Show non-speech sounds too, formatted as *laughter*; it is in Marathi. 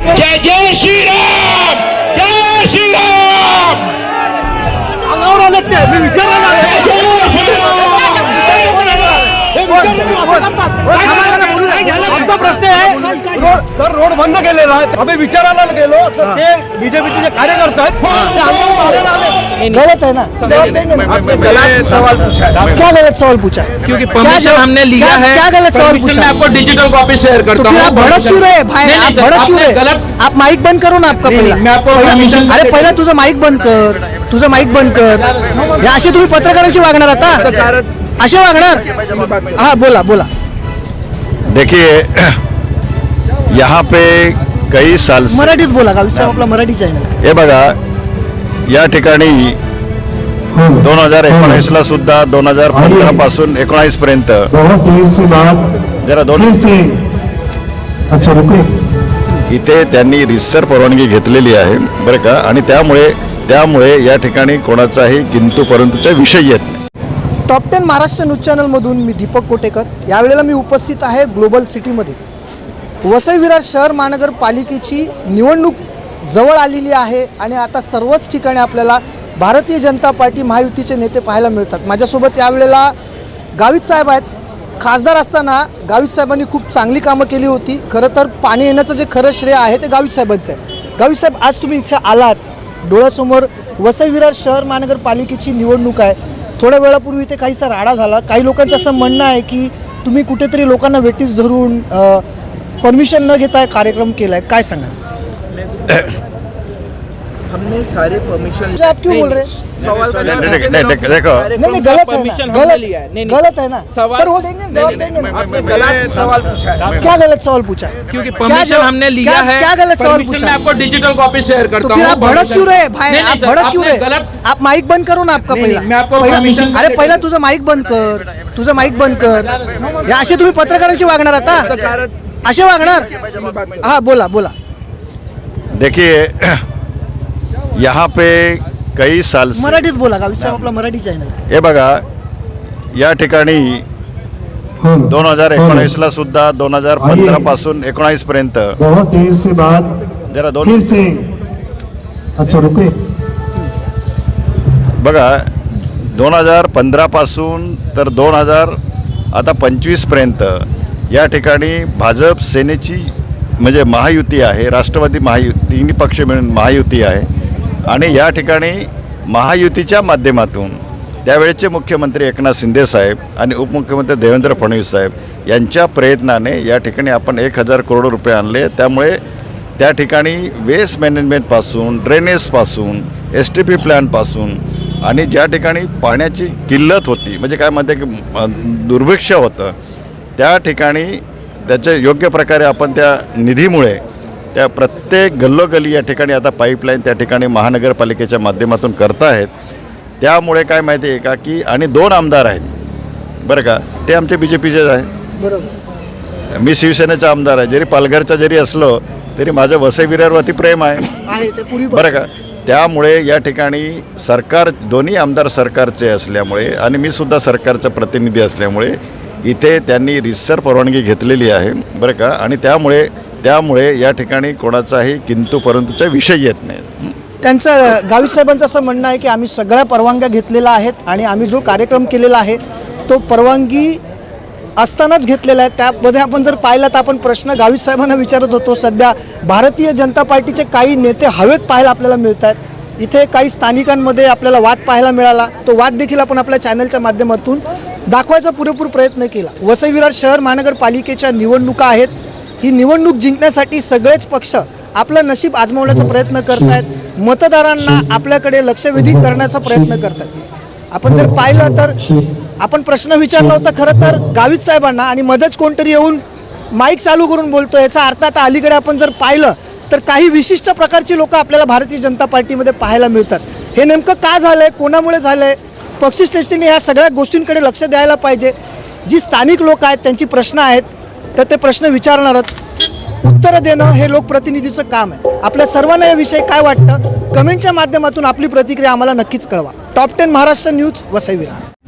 जय जय श्रीराम जय श्रीराम. अंगावर आलेत ते मी विचारायला आलो. आमचा प्रश्न आहे. रोड- सर रोड बंद केलेला आहे आम्ही विचारायला गेलो तर ते बीजेपीचे जे कार्यकर्ते आहेत ते आम्हाला मारायला आले. गलत है ना. सवाल पूछा. है क्या गलत सवाल पूछा? क्योंकि क्या परमिशन हमने लिया है. क्या गलत सवाल Permission पूछा? मैं आपको डिजिटल कॉपी शेयर तो करता फिर हूँ. आप भड़क क्यों रहे भाई नहीं, नहीं, आप सर, भड़क क्यों आपने रहे। गलत- आप माइक बंद करो ना आपका नहीं, पहिला। मैं आपको पहिला- permission अरे देते- पहिला तुझं माईक बंद कर. तुझं माईक बंद कर. हे असे तुम्ही पत्रकारांशी वागणार आता असे वागणार? हा बोला बोला. देखिए यहाँ पे कई साल से मराठीत बोला साहेब आपला मराठी चॅनल हे बघा या ठिकाणी दोन हजार एकोणीसला सुद्धा दोन हजार पंधरा पासून एकोणावीस पर्यंत जरा दोन इथे त्यांनी रिसर परवानगी घेतलेली आहे बरं का? आणि त्यामुळे त्यामुळे या ठिकाणी कोणाचाही किंतु परंतुचा विषय येत नाही. टॉप टेन महाराष्ट्र न्यूज चॅनलमधून मी दीपक कोटेकर. यावेळेला मी उपस्थित आहे ग्लोबल सिटीमध्ये वसई विरार शहर महानगरपालिकेची निवडणूक जवळ आलेली आहे आणि आता सर्वच ठिकाणी आपल्याला भारतीय जनता पार्टी महायुतीचे नेते पाहायला मिळतात. माझ्यासोबत यावेळेला गावित साहेब आहेत. खासदार असताना गावित साहेबांनी खूप चांगली कामं केली होती. खरं तर पाणी येण्याचं जे खरं श्रेय आहे ते गावित साहेबांचं आहे. गावित साहेब आज तुम्ही इथे आलात. डोळ्यासमोर वसई विरार शहर महानगरपालिकेची निवडणूक आहे. थोड्या वेळापूर्वी इथे काहीसा राडा झाला. काही लोकांचं असं म्हणणं आहे की तुम्ही कुठेतरी लोकांना वेटीस धरून परमिशन न घेता कार्यक्रम केला आहे काय सांगाल? *clears throat* हमने सारे परमिशन आप क्यों बोल रहे हैं? सवाल का नहीं, नहीं, नहीं, नहीं, देखो। नहीं नहीं गलत है परमिशन ना हमने गलत लिया है। नहीं, नहीं। गलत है ना। सवाल- पर वो देंगे जवाब देंगे। ना। आपने गलत सवाल पूछा है। क्या गलत सवाल पूछा क्योंकि क्या परमिशन हमने लिया क्या- है। क्या गलत सवाल पूछा मैं आपको डिजिटल कॉपी शेयर करता फिर हूँ। आप भड़क क्यों रहे भाई? आप भड़क क्यों रहे गलत आप माइक बंद करो ना आपका पहिला। अरे पहिला तुझं माईक बंद कर। तुझं माईक बंद कर। हे असे तुम्ही पत्रकारांशी वागणार आता? असे वागणार? हा बोला बोला. देखिए यहाँ पे कई साल से मराठीत बोला गावित साहेब आपला मराठी चॅनल हे बघा या ठिकाणी दोन हजार एकोणीसला सुद्धा दोन हजार पंधरा पासून एकोणावीस पर्यंत बहुत देर से बात। जरा दोन फिर से अच्छा रुके बघा दोन हजार पंधरापासून तर दोन हजार आता पंचवीसपर्यंत या ठिकाणी भाजप सेनेची म्हणजे महायुती आहे राष्ट्रवादी महायुती तिन्ही पक्ष मिळून महायुती आहे. आणि या ठिकाणी महायुतीच्या माध्यमातून त्यावेळेचे मुख्यमंत्री एकनाथ शिंदे साहेब आणि उपमुख्यमंत्री देवेंद्र फडणवीस साहेब यांच्या प्रयत्नाने या ठिकाणी आपण एक हजार करोड रुपये आणले. त्यामुळे त्या ठिकाणी वेस्ट मॅनेजमेंटपासून ड्रेनेजपासून एस टी पी प्लॅनपासून आणि ज्या ठिकाणी पाण्याची किल्लत होती म्हणजे काय म्हणते की दुर्भिक्ष होतं त्या ठिकाणी त्याच्या योग्य प्रकारे आपण त्या निधीमुळे त्या प्रत्येक गल्लोगल्ली या ठिकाणी आता पाईपलाईन त्या ठिकाणी महानगरपालिकेच्या माध्यमातून करताहेत. त्यामुळे काय माहिती आहे का की आणि दोन आमदार आहेत. बरं का? ते आमचे बी जे पीचेच आहे बरोबर. मी शिवसेनेचा आमदार आहे. जरी पालघरचा जरी असलो तरी माझं वसई विरारवरती प्रेम आहे. बरं का? त्यामुळे या ठिकाणी सरकार दोन्ही आमदार सरकारचे असल्यामुळे आणि मी सुद्धा सरकारचा प्रतिनिधी असल्यामुळे इथे त्यांनी रिसर परवानगी घेतलेली आहे. बरं का? आणि त्यामुळे त्यामुळे या ठिकाणी कोणाचाही किंतु परंतुचा विषय येत नाही त्यांचं गावी साहेबांचं असं म्हणणं आहे की आम्ही सगळ्या परवानग्या घेतलेल्या आहेत आणि आम्ही जो कार्यक्रम केलेला आहे तो परवानगी असतानाच घेतलेला आहे. त्यामध्ये आपण जर पाहिलं तर आपण प्रश्न गावी साहेबांना विचारत होतो सध्या भारतीय जनता पार्टीचे काही नेते हवेत पाहायला आपल्याला मिळत आहेत. इथे काही स्थानिकांमध्ये आपल्याला वाद पाहायला मिळाला. तो वाद देखील आपण आपल्या चॅनलच्या माध्यमातून दाखवायचा पुरेपूर प्रयत्न केला. वसई विरार शहर महानगरपालिकेच्या निवडणुका आहेत. ही निवडणूक जिंकण्यासाठी सगळेच पक्ष आपलं नशीब आजमावण्याचा प्रयत्न करतायत. मतदारांना आपल्याकडे लक्षवेधी करण्याचा प्रयत्न करतात आपण जर पाहिलं तर आपण प्रश्न विचारला होता खरं तर गावित साहेबांना आणि मध्येच कोणतरी येऊन माईक चालू करून बोलतो याचा अर्थ आता अलीकडे आपण जर पाहिलं तर काही विशिष्ट प्रकारची लोक आपल्याला भारतीय जनता पार्टीमध्ये पाहायला मिळतात. हे नेमकं का झालंय? कोणामुळे झालंय? पक्षश्रेष्ठीने या सगळ्या गोष्टींकडे लक्ष द्यायला पाहिजे. जी स्थानिक लोक आहेत त्यांची प्रश्न आहेत. तर ते प्रश्न विचारणारच. उत्तरं देणं हे लोकप्रतिनिधीचं काम आहे. आपल्या सर्वांना याविषयी काय वाटतं? कमेंटच्या माध्यमातून आपली प्रतिक्रिया आम्हाला नक्कीच कळवा. Top ten Maharashtra news Vasai Virar.